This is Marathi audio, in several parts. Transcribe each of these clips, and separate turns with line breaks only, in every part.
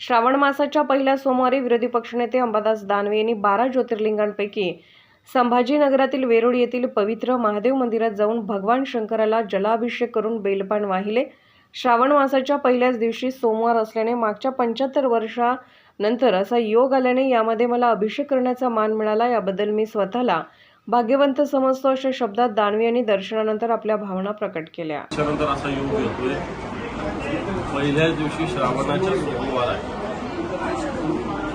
श्रावण मासाच्या पहिल्या सोमवारी विरोधी पक्षनेते अंबादास दानवे यांनी बारा ज्योतिर्लिंगांपैकी संभाजीनगरातील वेरूळ येथील पवित्र महादेव मंदिरात जाऊन भगवान शंकराला जलाभिषेक करून बेलपान वाहिले. श्रावण मासाच्या पहिल्याच दिवशी सोमवार असल्याने मागच्या पंच्याहत्तर वर्षानंतर असा योग आल्याने यामध्ये मला अभिषेक करण्याचा मान मिळाला याबद्दल मी स्वतःला भाग्यवंत समजतो अशा शब्दात दानवे यांनी दर्शनानंतर आपल्या भावना प्रकट केल्या.
पहिल्याच दिवशी श्रावणाच्या सोमवार आहे.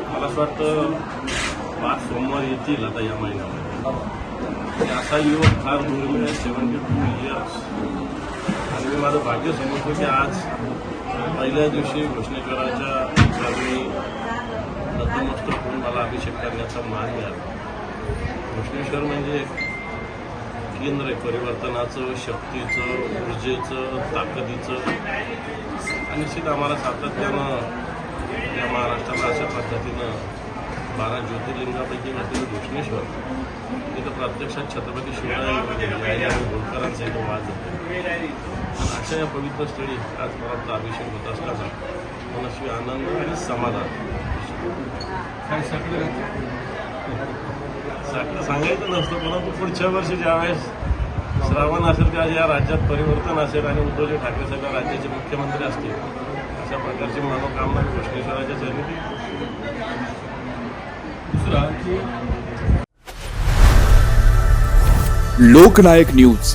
मला असं वाटतं पाच सोमवार येतील आता या महिन्यामध्ये. असा युवक फार दुर्मिळ आहे सेवन्टी टू इयर्स आणि मी माझं भाग्य समजतो की आज पहिल्या दिवशी घोषणेश्वराच्या ठिकाणी नतमस्तक होऊन मला अभिषेक करण्याचा मान मिळाला घोषणेश्वर म्हणजे केंद्र आहे परिवर्तनाचं शक्तीचं ऊर्जेचं ताकदीचं. आणि निश्चित आम्हाला सातत्यानं या महाराष्ट्राला अशा पद्धतीनं बारा ज्योतिर्लिंगापैकी घातलेलं घोषणेश्वर तिथं प्रत्यक्षात छत्रपती शिवराय होळकरांचा इथं वाद आणि अशा या पवित्र स्थळी आज परत अभिषेक होत असल्याचा मनस्वी आनंद आणि समाधान. सांगायचं नसतं परंतु पुढच्या वर्षी ज्यावेळेस श्रावण असेल त्या या राज्यात परिवर्तन असेल आणि उद्धवजी ठाकरे साहेब राज्याचे मुख्यमंत्री असतील अशा प्रकारची मनोकामना कृष्णेश्वराच्या समिती दुसरा की
लोकनायक न्यूज.